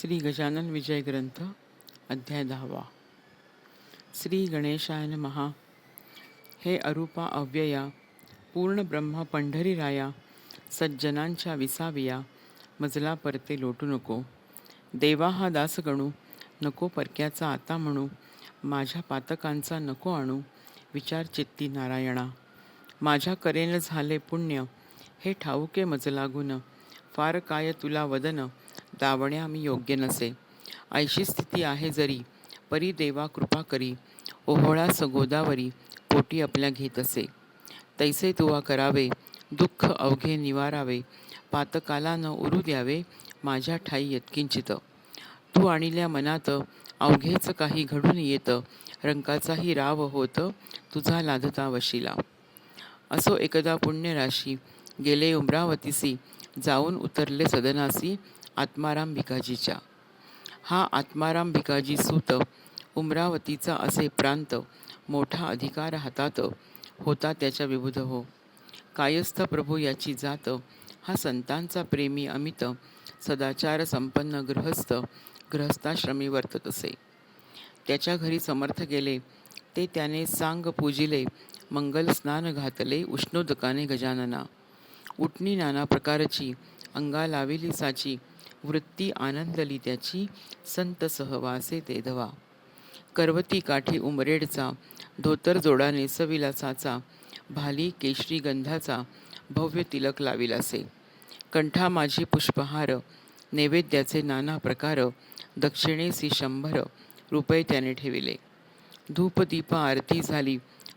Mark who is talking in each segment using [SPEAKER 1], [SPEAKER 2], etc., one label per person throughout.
[SPEAKER 1] श्री गजानन विजय ग्रंथ अध्याय दहावा. श्री गणेशाय महा हे अरूपा अव्यया पूर्ण ब्रह्म पंढरीराया सज्जनांच्या विसाविया मजला परते लोटू नको. देवा हा दासगणू नको परक्याचा आता म्हणू माझ्या पातकांचा नको आणू विचार चित्ती नारायणा. माझ्या करेन झाले पुण्य हे ठाऊके मजला गुण फार काय तुला वदन दावण्या मी योग्य नसे ऐशी स्थिती आहे जरी परी देवा कृपा करी ओहोळा गोदावरी पोटी आपल्या घेत असे. तैसे तुवा करावे दुःख अवघे निवारावे पातकाला न उरू द्यावे माझ्या ठाई यत्किंचित. तू आणिल्या मनात अवघेच काही घडून येत रंकाचाही राव होत तुझा लाधता वशिला. असो एकदा पुण्यराशी गेले उमरावतीसी जाऊन उतरले सदनासी आत्माराम भिकाजीच्या. हा आत्माराम भिकाजी सूत उमरावतीचा असे प्रांत मोठा अधिकार हातात होता त्याच्या विबुध हो. कायस्थ प्रभू याची जात हा संतांचा प्रेमी अमित सदाचार संपन्न गृहस्थ गृहस्थाश्रमी वर्तत असे. त्याच्या घरी समर्थ गेले ते त्याने सांग पूजिले मंगल स्नान घातले उष्णोदकाने गजानना. उटणी नाना प्रकारची अंगा लाविली साची वृत्ती आनंदली त्याची संत सहवासे ते धवा. करवती काठी उमरेडचा धोतर जोडा नेसविलासाचा भाली केशरी गंधाचा भव्य तिलक लाविलासे. कंठा माझी पुष्पहार नैवेद्याचे नाना प्रकार दक्षिणेसी शंभर रुपये त्याने ठेविले. धूपदीप आरती झाली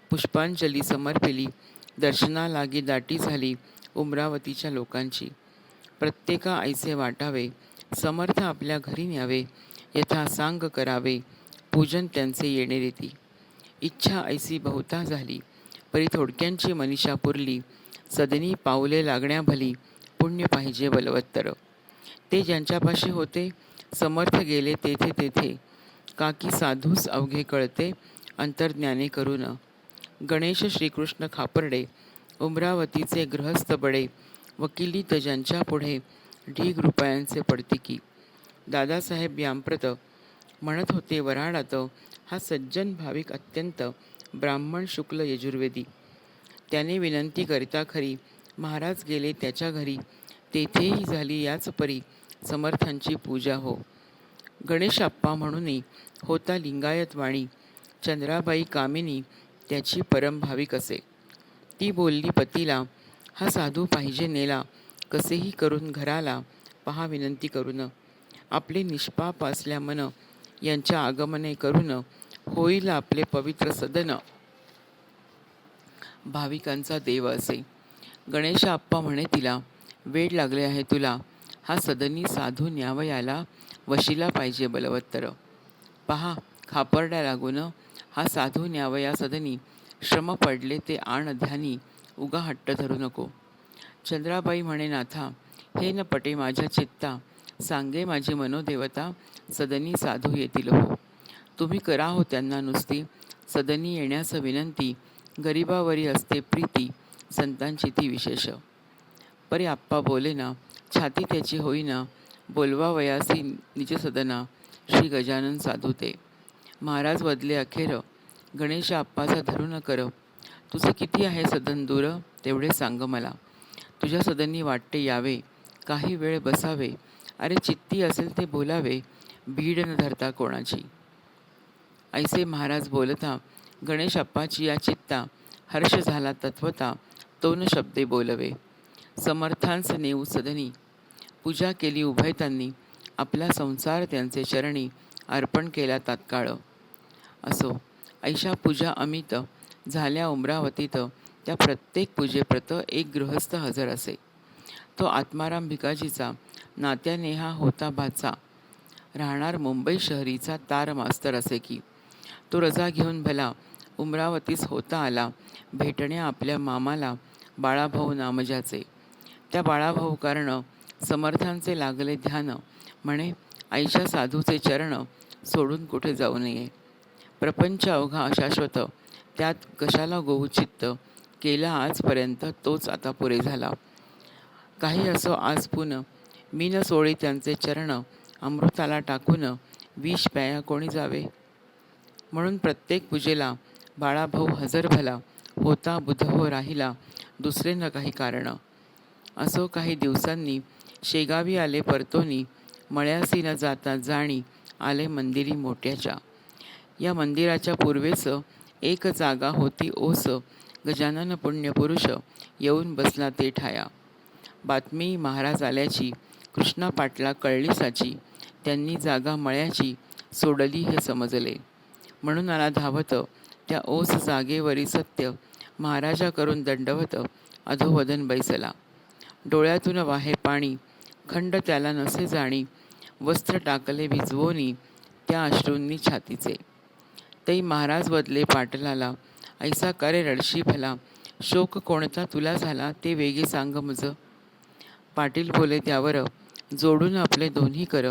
[SPEAKER 1] पुष्पांजली समर्पिली दर्शनालागी दाटी झाली उमरावतीच्या लोकांची. प्रत्येका आईचे वाटावे समर्थ आपल्या घरी न्यावे यथा सांग करावे पूजन त्यांचे येणे रीती. इच्छा ऐसी बहुता झाली परी थोडक्यांची मनीषा पुरली सदनी पाऊले लागण्या भली पुण्य पाहिजे बलवत्तर. ते ज्यांच्यापाशी होते समर्थ गेले तेथे तेथे. काकी साधूस अवघे कळते अंतर्ज्ञाने करून गणेश श्रीकृष्ण खापर्डे उमरावतीचे गृहस्थ बडे वकिलीत ज्यांच्या पुढे ढीग रुपयांचे पडतिकी दादासाहेब यांप्रत म्हणत होते वराडात हा सज्जन भाविक अत्यंत ब्राह्मण शुक्ल यजुर्वेदी. त्याने विनंती करिता खरी महाराज गेले त्याच्या घरी. तेथेही झाली याच परी समर्थांची पूजा हो. गणेश आप्पा म्हणूनही होता लिंगायत वाणी. चंद्राबाई कामिनी त्याची परमभाविक असे. ती बोलली पतीला हा साधू पाहिजे नेला कसेही करून घराला पहा विनंती करून. आपले निष्पाप असल्या मन यांच्या आगमने करून होईल आपले पवित्र सदन. भाविकांचा देव असे. गणेश आप्पा म्हणे तिला वेळ लागले आहे तुला. हा सदनी साधू न्यावयाला वशिला पाहिजे बलवत्तर. पहा खापर्ड्या लागून हा साधू न्यावया सदनी. श्रम पडले ते आण ध्यानी. उगा हट्ट धरू नको. चंद्राबाई म्हणे नाथा हे न पटे माझ्या चित्ता. सांगे माझी मनोदेवता सदनी साधू येतील हो. तुम्ही करा हो त्यांना नुसती. सदनी येण्यास विनंती गरिबावरी असते प्रीती संतांची ती विशेष. परी आप्पा बोले ना छाती त्याची होईना बोलवा वयासी निज सदना श्री गजानन साधू ते. महाराज वदले अखेर गणेश आप्पाचा धरू न कर तुझे किती आहे सदन दूर? तेवढे सांग मला. तुझ्या सदनी वाटते यावे काही वेळ बसावे. अरे चित्ती असेल ते बोलावे भीड न धरता कोणाची. ऐसे महाराज बोलता गणेश अप्पाची या चित्ता हर्ष झाला तत्वता तोन शब्दे बोलवे. समर्थांस नेऊ सदनी. पूजा केली उभयतांनी आपला संसार त्यांचे चरणी अर्पण केला तात्काळ. असो ऐशा पूजा अमित झाल्या उमरावतीत त्या प्रत्येक पूजेप्रत एक गृहस्थ हजर असे. तो आत्माराम भिकाजीचा नात्याने हा होता भाचा राहणार मुंबई शहरीचा तार मास्तर असे की तो रजा घेऊन भला उमरावतीस होता आला भेटण्या आपल्या मामाला बाळाभाऊ नामजाचे. त्या बाळाभाऊ कारण समर्थांचे लागले ध्यान म्हणे आईच्या साधूचे चरण सोडून कुठे जाऊ नये? प्रपंच अवघा अशाश्वत त्यात कशाला गोऊ चित्त? केला आजपर्यंत तोच आता पुरे झाला. काही असो आज पुन. मी न सोळी त्यांचे चरण. अमृताला टाकून विष प्याया कोणी जावे? म्हणून प्रत्येक पूजेला बाळाभाऊ हजर भला. होता बुध हो राहिला. दुसरे न काही कारण. असो काही दिवसांनी शेगावी आले परतोनी. मळ्यासी न जाता जाणी आले मंदिरी मोठ्याच्या. या मंदिराच्या पूर्वेचं एक जागा होती ओस गजानन पुण्यपुरुष येऊन बसला ते ठाया. बातमी महाराज आल्याची कृष्णा पाटला कळली साची त्यांनी जागा मळ्याची सोडली हे समजले. म्हणून आला धावत त्या ओस जागेवरी सत्य महाराजा करून दंडवत अधोवदन बैसला. डोळ्यातून वाहे पाणी खंड त्याला नसे जाणी वस्त्र टाकले भिजवोनी त्या अश्रूंनी छातीचे. तै महाराज बदले पाटलाला ऐसा करे रडशी भला शोक कोणता तुला झाला ते वेगी सांग मज पाटील बोले त्यावर जोडून आपले दोन्ही कर.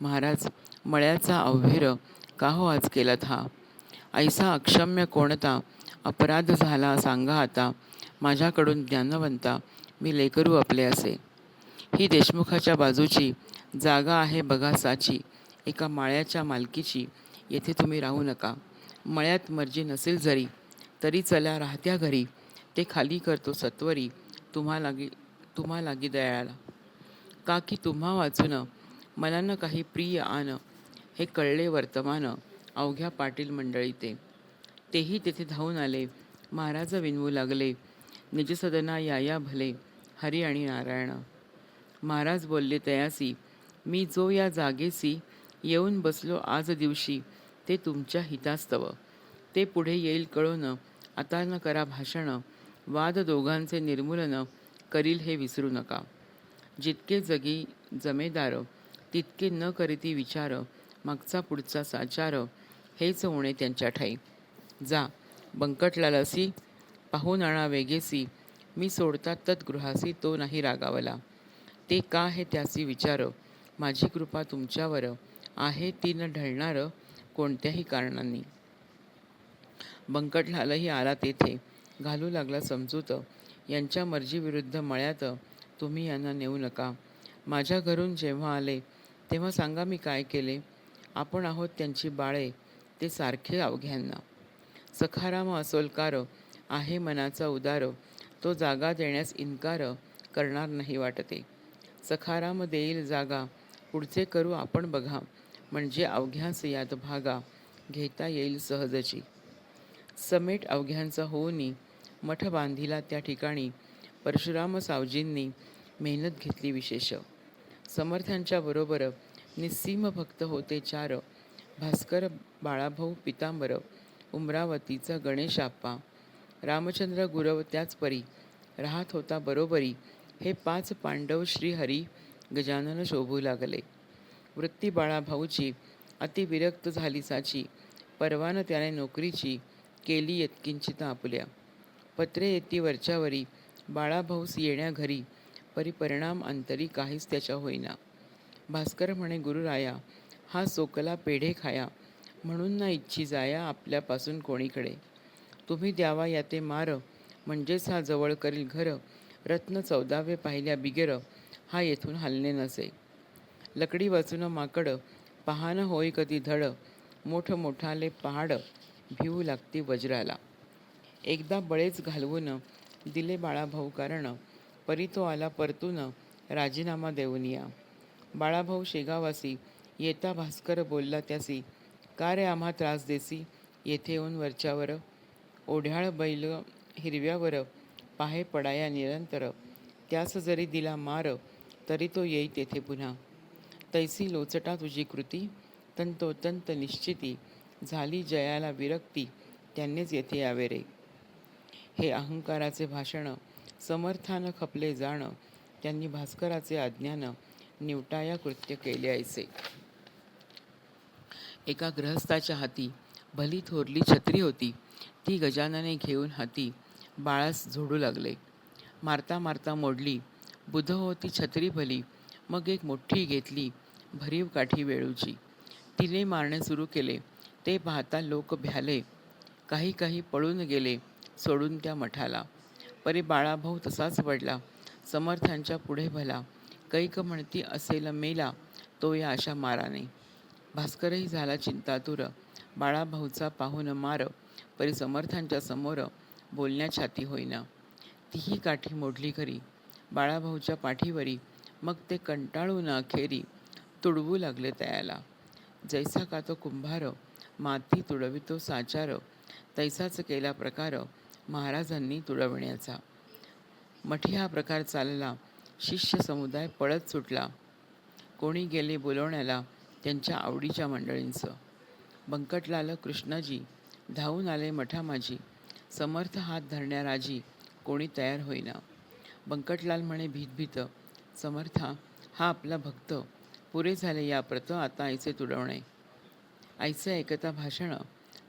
[SPEAKER 1] महाराज मळ्याचा अव्हेर का हो आज केलात हा? ऐसा अक्षम्य कोणता अपराध झाला सांगा आता माझ्याकडून ज्ञानवंता मी लेकरू आपले असे. ही देशमुखाच्या बाजूची जागा आहे बघा साची एका माळ्याच्या मालकीची येथे तुम्ही राहू नका. मळ्यात मर्जी नसेल जरी तरी चला राहत्या घरी. ते खाली करतो सत्वरी. तुम्हा लागी तुम्हा लागी दयाळाला. का की तुम्हा वाचून मला न काही प्रिय आन हे कळले वर्तमान अवघ्या पाटील मंडळी ते तेही तेथे धावून आले. महाराज विनवू लागले. निजसदना याया भले हरी आणि नारायण. महाराज बोलले तयासी मी जो या जागेसी येऊन बसलो आज दिवशी ते तुमच्या हितास्तव. ते पुढे येईल कळून आता न करा भाषणं वाद दोघांचे निर्मूलन करील हे विसरू नका. जितके जगी जमेदार तितके न करीती विचार मागचा पुढचा साचार हेच होणे त्यांच्या ठाई. जा बंकटला लसी पाहून आणा वेगेसी मी सोडता तत्गृहासी तो नाही रागावला. ते का हे त्यासी विचार? माझी कृपा तुमच्यावर आहे ती न ढळणार कोणत्याही कारणांनी. बंकटलालही आला तेथे घालू लागला समजूत. यांच्या मर्जीविरुद्ध मळ्यात तुम्ही यांना नेऊ नका. माझ्या घरून जेव्हा आले तेव्हा सांगा मी काय केले. आपण आहोत त्यांची बाळे ते सारखे अवघ्यांना. सखाराम असोलकार आहे मनाचा उदार. तो जागा देण्यास इन्कार करणार नाही वाटते. सखाराम देईल जागा. पुढचे करू आपण बघा. म्हणजे अवघ्यास यात भागा घेता येईल सहजची समेट अवघ्यांचा होऊनी मठ बांधिला त्या ठिकाणी परशुराम सावजींनी मेहनत घेतली विशेष. समर्थांच्या बरोबर निस्सीम भक्त होते चार. भास्कर बाळाभाऊ पितांबर उमरावतीचा गणेश आप्पा. रामचंद्र गुरव त्याच परी राहत होता बरोबरी. हे पाच पांडव श्रीहरी गजानन शोभू लागले. वृत्ती बाळाभाऊची अतिविरक्त झाली साची. परवान त्याने नोकरीची केली यत्किंचित आपुल्या. पत्रे येती वरच्यावरी. बाळाभाऊस येण्या घरी. परिपरिणाम अंतरी काहीच त्याच्या होईना. भास्कर म्हणे गुरुराया हा सोकला पेढे खाया. म्हणून ना इच्छी जाया आपल्यापासून कोणीकडे. तुम्ही द्यावा या ते मार. म्हणजेच हा जवळ करील घर. रत्न चौदावे पाहिल्या बिगेर. हा येथून हलणे नसे. लकडी वाचून माकड पहान होई कधी धड मोठ मोठाले पहाड भिवू लागती वज्राला. एकदा बळेच घालवून दिले बाळाभाऊ कारण परी तो आला परतून राजीनामा देऊन या. बाळाभाऊ शेगावासी येता भास्कर बोलला त्यासी का रे आम्हा त्रास देसी येथे येऊन वरच्यावर? ओढ्याळ बैल हिरव्यावर पाहे पडाया निरंतर. त्यास जरी दिला मार तरी तो येई तेथे पुन्हा. तैसी लोचटा तुझी कृती तंतोतंत निश्चिती झाली जयाला विरक्ती त्यांनीच येथे यावे रे. हे अहंकाराचे भाषणं समर्थानं खपले जाणं त्यांनी भास्कराचे आज्ञानं निवटाया कृत्य केले ऐसे एका गृहस्थाच्या हाती भली थोरली छत्री होती. ती गजानने घेऊन हाती बाळास झोडू लागले. मारता मारता मोडली. बुध होती छत्री भली. मग एक मोठी घेतली. भरीव काठी वेळूची. तिने मारणे सुरू केले. ते पाहता लोक भ्याले. काही काही पळून गेले सोडून त्या मठाला. परी बाळाभाऊ तसाच पडला समर्थांच्या पुढे भला. कैक म्हणती असेल मेला तो या अशा माराने. भास्करही झाला चिंतातुर. बाळाभाऊचा पाहून मार. परी समर्थांच्या समोर बोलण्या छाती होईना. तीही काठी मोडली खरी. बाळाभाऊच्या पाठीवरी. मग ते कंटाळून अखेरी तुडवू लागले तयाला. जैसा का तो कुंभार माती तुडवितो साचार तैसाच केला प्रकार महाराजांनी तुडवण्याचा. मठी हा प्रकार चालला. शिष्य समुदाय पळत सुटला. कोणी गेले बोलवण्याला? त्यांच्या आवडीच्या मंडळींचं. बंकटलाल कृष्णाजी धावून आले मठा माझी समर्थ हात धरण्याराजी कोणी तयार होईना. बंकटलाल म्हणे भीत भीत समर्था हा आपला भक्त. पुरे झाले या प्रत आता आईचे तुडवणे. आईचे ऐकता भाषणं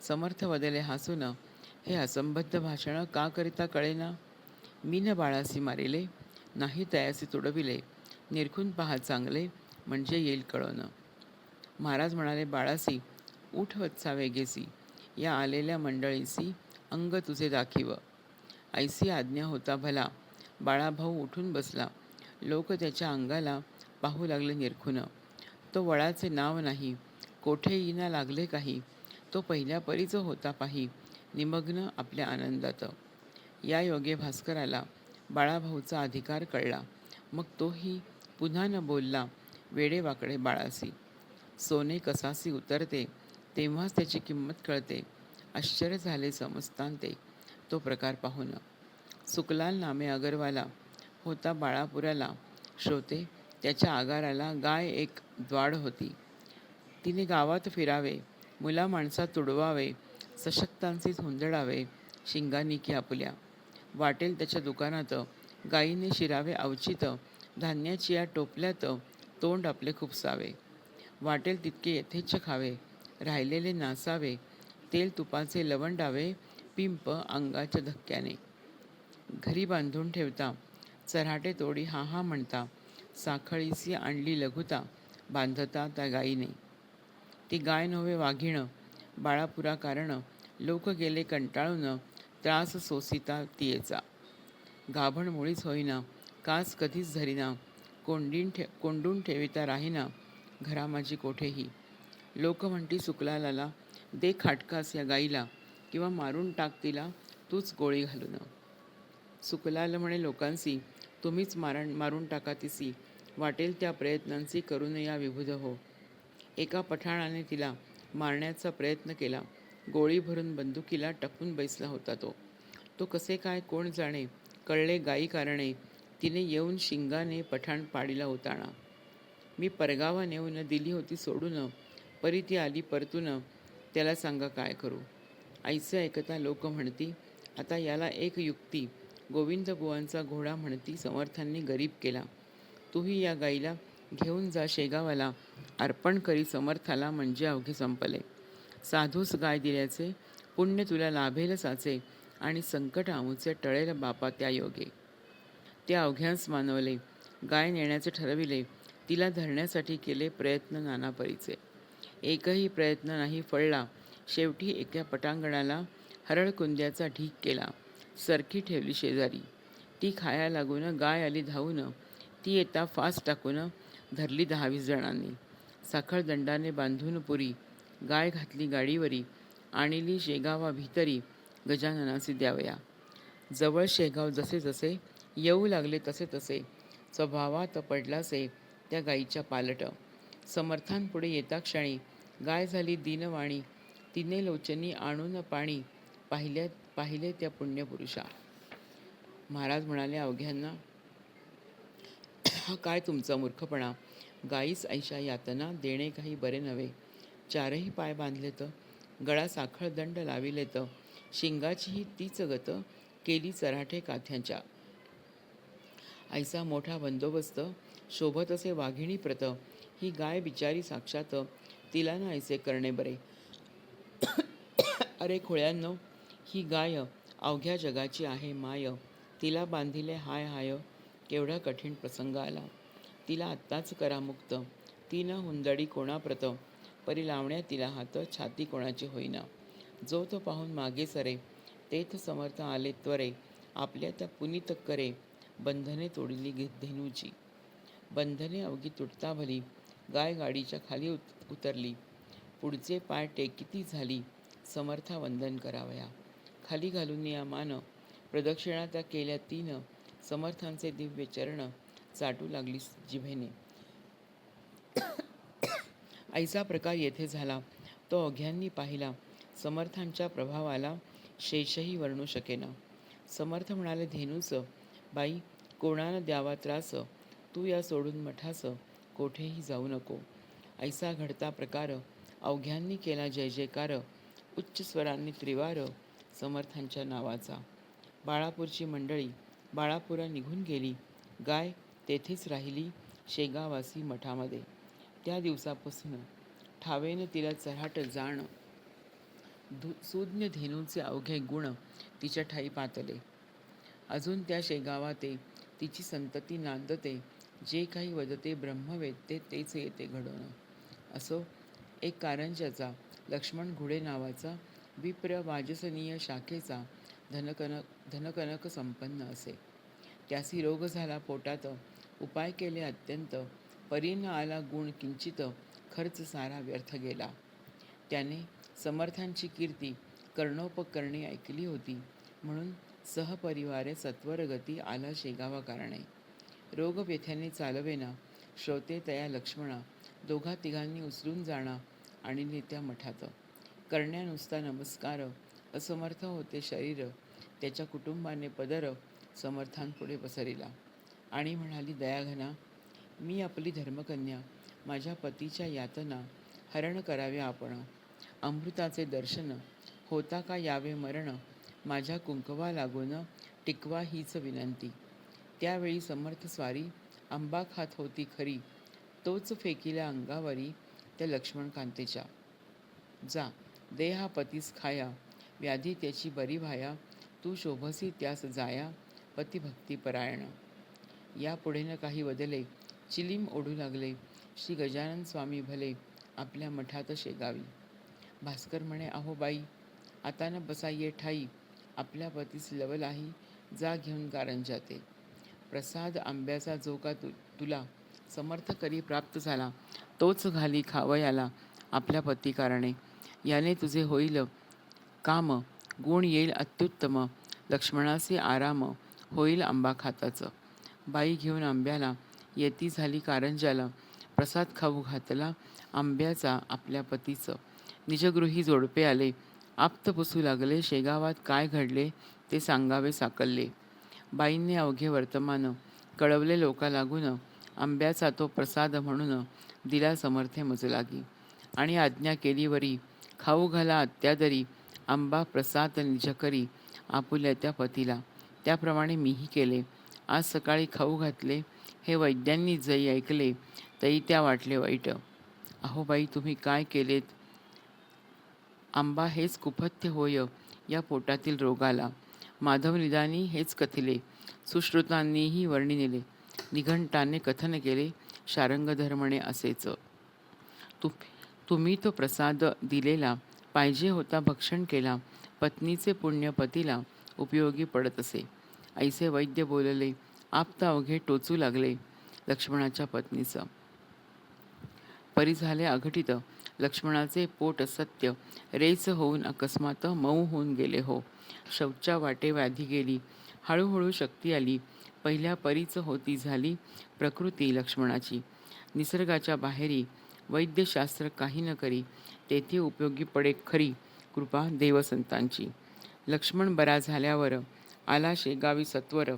[SPEAKER 1] समर्थ वदले हसून हे असंबद्ध भाषणं का करिता कळेना? मी न बाळासी मारिले नाही तयासी तुडविले निरखून पहा चांगले म्हणजे येईल कळवणं महाराज म्हणाले बाळासी उठ वत्सा वेगेसी या आलेल्या मंडळीसी अंग तुझे दाखिव. ऐसी आज्ञा होता भला बाळाभाऊ उठून बसला. लोक त्याच्या अंगाला पाहू लागले निरखून. तो वळाचे नाव नाही कोठे येईना लागले काही तो पहिल्या परीच होता पाही निमग्न आपल्या आनंदात. या योगे भास्कराला बाळाभाऊचा अधिकार कळला. मग तोही पुन्हा न बोलला वेडेवाकडे बाळासी. सोने कसासी उतरते तेव्हाच त्याची किंमत कळते. आश्चर्य झाले समजतांते तो प्रकार पाहून. सुकलाल नामे अगरवाला होता बाळापुराला श्रोते त्याच्या आगाराला गाय एक द्वाड होती. तिने गावात फिरावे मुला माणसात तुडवावे सशक्तांचे हुंदडावे शिंगानी की आपल्या वाटेल त्याच्या दुकानात गायीने शिरावे अवचित धान्याची या टोपल्यात तोंड आपले खुपसावे. वाटेल तितके यथेच्छ खावे राहिलेले नासावे तेल तुपाचे लवंडावे पिंप अंगाच्या धक्क्याने. घरी बांधून ठेवता चऱ्हाटे तोडी हा हा म्हणता साखळीसी आणली लघुता बांधता त्या गायीने ती गाय नव्हे वाघिणं बाळापुरा कारण लोक गेले कंटाळून त्रास सोसिता तियेचा. गाभण मुळीच होईना कास कधीच धरीना कोंडीन ठे कोंडून ठेविता राहीना घरा माझी कोठेही. लोक म्हणती सुकलालाला दे खाटकास या गाईला किंवा मारून टाक तिला तूच गोळी घालून. सुकलाल म्हणे लोकांशी तुम्हीच मारण मारून टाका तिसी. वाटेल त्या प्रयत्नांची करून या विभुध हो. एका पठाणाने तिला मारण्याचा प्रयत्न केला. गोळी भरून बंदुकीला टपून बैसला होता तो. तो कसे काय कोण जाणे कळले गायी कारणे तिने येऊन शिंगाने पठाण पाडीला उताणा मी परगावा नेऊन दिली होती सोडून परी ती आली परतून त्याला सांगा काय करू. आईचं ऐकता लोक म्हणती आता याला एक युक्ती गोविंद गोवांचा घोडा म्हणती समर्थांनी गरीब केला. तूही या गाईला घेऊन जा शेगावाला अर्पण करी समर्थाला म्हणजे अवघे संपले. साधूस गाय दिल्याचे पुण्य तुला लाभेल साचे आणि संकट आमूचे टळेल बापा त्या योगे. त्या अवघ्यांस मानवले गाय नेण्याचे ठरविले तिला धरण्यासाठी केले प्रयत्न नानापरीचे. एकही प्रयत्न नाही फळला शेवटी एका पटांगणाला हरळकुंद्याचा ढीक केला. सरकी ठेवली शेजारी. ती खाया लागून गाय आली धावून. ती येता फास टाकून धरली दहावीस जणांनी. साखळ दंडाने बांधून पुरी. गाय घातली गाडीवरी. आणली शेगावा भितरी. गजाननासी द्यावया. जवळ शेगाव जसे जसे येऊ लागले तसे तसे. स्वभावात पडलासे त्या गाईच्या पालट. समर्थांपुढे येता क्षणी. गाय झाली दिनवाणी. तिने लोचनी आणून पाणी. पाहिल्या पाहिले त्या पुण्यपुरुषा. महाराज म्हणाले अवघ्यांना हा काय तुमचा मूर्खपणा? गाईस ऐशा यातना देणे काही बरे नव्हे. चारही पाय बांधलेत गळा साखळ दंड लाविलेत. शिंगाचीही तीच गत केली चराठे काथ्यांच्या. ऐसा मोठा बंदोबस्त शोभत असे वाघिणी प्रत. ही गाय बिचारी साक्षात तिला ना ऐसे करणे बरे. अरे खोळ्यांनो ही गाय अवघ्या जगाची आहे माय. तिला बांधिले हाय हाय. केवढा कठीण प्रसंग आला. तिला आत्ताच करा मुक्त ती न हुंदडी कोणाप्रत? परी लावण्या तिला हात छाती कोणाची होईना. जो तो पाहून मागे सरे तेथ समर्थ आले त्वरे. आपल्या त्या पुनीत करे बंधने तोडली धेनूची बंधने अवघी तुटता भली गाय गाडीच्या खाली उत उतरली. पुढचे पाय टेकिती झाली समर्था वंदन करावया. खाली घालून या मान प्रदक्षिणा त्या केल्या तीन समर्थांचे दिव्य चरण चाटू लागली जिभेने. ऐसा प्रकार येथे झाला. तो अघ्यांनी पाहिला. समर्थांच्या प्रभावाला शेषही वर्णू शकेना. समर्थ म्हणाले धेनूस बाई कोणानं द्यावा त्रास? तू या सोडून मठास कोठेही जाऊ नको. ऐसा घडता प्रकार अवघ्यांनी केला जय जयकार उच्च स्वरांनी त्रिवार समर्थांच्या नावाचा. बाळापूरची मंडळी बाळापुरा निघून गेली. गाय तेथेच राहिली शेगावासी मठामध्ये. त्या दिवसापासून ठावेनं तिला चराट जाण धु सुज्ञ धेनूचे अवघे गुण तिच्या ठाई पातले. अजून त्या शेगावाते तिची संतती नांदते जे काही वदते ब्रह्मवेदते तेच येते घडवणं. असो एक कारंजाचा लक्ष्मण घुडे नावाचा विप्र वाजसनीय शाखेचा धनकनक धनकनक संपन्न असे. त्यासी रोग झाला पोटात उपाय केले अत्यंत परीन आला गुण किंचित खर्च सारा व्यर्थ गेला. त्याने समर्थांची कीर्ती कर्णोपकरणी ऐकली होती म्हणून सहपरिवारे सत्वर गती आला शेगावा कारणे. रोगव्यथ्याने चालवेना श्रोते तया लक्ष्मणा दोघा तिघांनी उचलून जाणा आणि नेत्या मठात. करण्या नुसता नमस्कार असमर्थ होते शरीर त्याच्या कुटुंबाने पदर समर्थांपुढे पसरिला. आणि म्हणाली दयाघना मी आपली धर्मकन्या माझ्या पतीच्या यातना हरण कराव्या आपण. अमृताचे दर्शन होता का यावे मरण? माझ्या कुंकवा लागून टिकवा हीच विनंती. त्यावेळी समर्थ स्वारी आंबा खात होती खरी तोच फेकिल्या अंगावरी त्या लक्ष्मणकांतेच्या. जा दे हा पतीस खाया व्याधी त्याची बरी व्हाया तू शोभसी त्यास जाया पतिभक्ती परायण. या पुढे न काही बदले चिलीम ओढू लागले श्री गजानन स्वामी भले आपल्या मठात शेगावी. भास्कर म्हणे अहो बाई आता न बसा ये ठाई आपल्या पतीस लवलाही जा घेऊन कारंजाते प्रसाद आंब्याचा जो का तु तुला समर्थ करी प्राप्त झाला तोच घाली खावयाला आपल्या पती कारणे. याने तुझे होईल काम. गुण येईल अत्युत्तम. लक्ष्मणाचे आराम होईल आंबा खाताचं बाई घेऊन आंब्याला येती झाली कारंजाला प्रसाद खाऊ घातला आंब्याचा आपल्या पतीचं. निजगृही जोडपे आले. आप्त पुसू लागले. शेगावात काय घडले ते सांगावे साकलले बाईंनी अवघे वर्तमान कळवले लोका लागून आंब्याचा तो प्रसाद म्हणून दिला समर्थे मजलागी. आणि आज्ञा केली वरी खाऊ घाला अत्यादरी आंबा प्रसाद निजकरी आपुल्या त्या पतीला. त्याप्रमाणे मीही केले. आज सकाळी खाऊ घातले हे वैद्यांनी जई ऐकले तरी त्या वाटले वाईट. अहो बाई तुम्ही काय केलेत? आंबा हेच कुपथ्य होय या पोटातील रोगाला. माधव निदानी हेच कथिले. सुश्रुतांनीही नेले. निघंटाने कथन केले शारंगधर्मणे असेच. तु तुम्ही तो प्रसाद दिलेला पाहिजे होता भक्षण केला पत्नीचे पुण्य पतीला उपयोगी पडत असे. ऐसे वैद्य बोलले आपता अवघे टोचू लागले लक्ष्मणाच्या पत्नीचं. परी झाले अघटित. लक्ष्मणाचे पोट सत्य रेच होऊन अकस्मात मऊ होऊन गेले हो. शौच्या वाटे व्याधी गेली. हळूहळू शक्ती आली. पहिल्या परीच होती झाली प्रकृती लक्ष्मणाची. निसर्गाच्या बाहेरी वैद्यशास्त्र काही न करी तेथे उपयोगी पडे खरी कृपा देवसंतांची. लक्ष्मण बरा झाल्यावर आला शेगावी सत्वर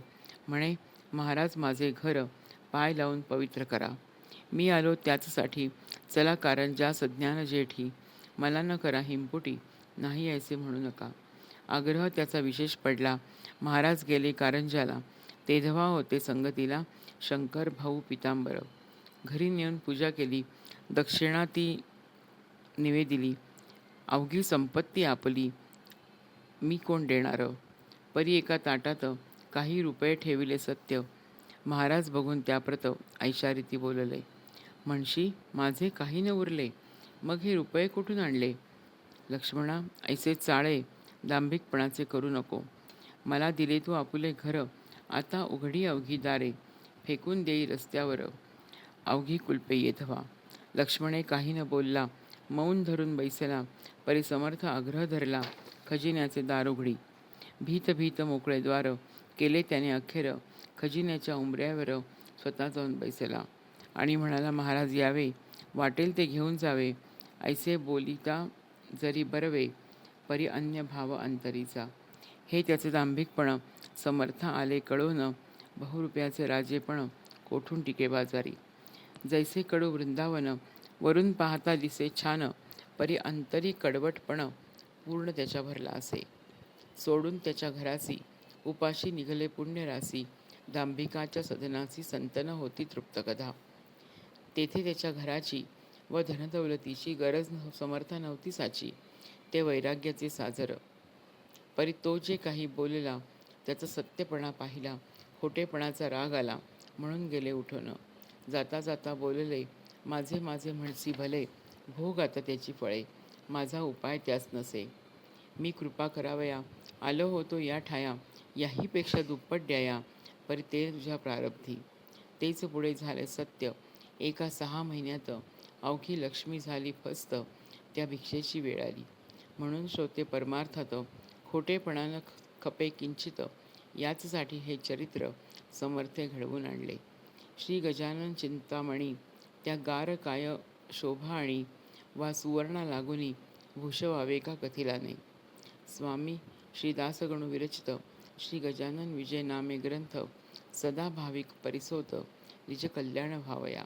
[SPEAKER 1] म्हणे महाराज माझे घर पाय लावून पवित्र करा. मी आलो त्याचसाठी चला कारण ज्या सज्ञान जेठी मला न करा हिंपुटी नाही ऐसे म्हणू नका. आग्रह त्याचा विशेष पडला. महाराज गेले कारंजाला तेधवा होते संगतीला शंकर भाऊ पितांबर. घरी नेऊन पूजा केली. दक्षिणा ती निवेदिली अवघी संपत्ती आपली. मी कोण देणारं? परी एका ताटात काही रुपये ठेविले सत्य. महाराज बघून त्याप्रत ऐशारीती बोलले. म्हणशी माझे काही न उरले. मग हे रुपये कुठून आणले? लक्ष्मणा ऐसे चाळे दांभिकपणाचे करू नको. मला दिले तू आपुले घर. आता उघडी अवघी दारे. फेकून देई रस्त्यावर. अवघी कुलपे येत व्हा. लक्ष्मणे काही न बोलला मौन धरून बैसला परी समर्थ आग्रह धरला खजिन्याचे दार उघडी. भीत भीत मोकळे द्वार केले त्याने अखेर खजिन्याच्या उंबऱ्यावर स्वतः जाऊन बैसला. आणि म्हणाला महाराज यावे. वाटेल ते घेऊन जावे. ऐसे बोलिता जरी बरवे परी अन्य भाव अंतरीचा. हे त्याचे दांभिकपण समर्थ आले कळून बहुरुपयाचे राजेपण कोठून टिके बाजारी जैसे कडू वृंदावन वरून पाहता दिसे छान परी अंतरी कडवटपण पूर्ण त्याच्या भरला असे. सोडून त्याच्या घरासी उपाशी निघले पुण्यरासी दांभिकाच्या सदनाची संतन होती तृप्त तेथे त्याच्या घराची व धनदौलतीची गरज समर्थ नव्हती साची ते वैराग्याचे साजर. परी तो जे काही बोलला त्याचा सत्यपणा पाहिला खोटेपणाचा राग आला म्हणून गेले उठवणं जाता जाता बोलले माझे माझे म्हणसी भले भोग आता त्याची फळे माझा उपाय त्यास नसे. मी कृपा करावया आलो होतो या ठाया याहीपेक्षा दुप्पट द्याया परी ते तुझ्या प्रारब्धी. तेच पुढे झाले सत्य. एका सहा महिन्यात अवघी लक्ष्मी झाली फस्त त्या भिक्षेची वेळ आली. म्हणून श्रोते परमार्थात खोटेपणानं खपे किंचित याचसाठी हे चरित्र समर्थे घडवून आणले. श्री गजानन चिंतामणी त्या गार काय शोभा आणि वा सुवर्णा लागुनी भूषवावे का कथिलाने? स्वामी श्री दासगणू विरचित श्री गजानन विजय नामे ग्रंथ सदा भाविक परिसोत निज कल्याण भावया।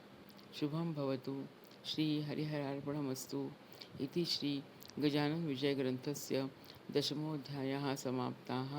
[SPEAKER 1] शुभम भवतु। श्री हरिहरार्पणमस्तु। इति श्री गजानन विजय ग्रंथस्य दशमोध्यायः समाप्ताः।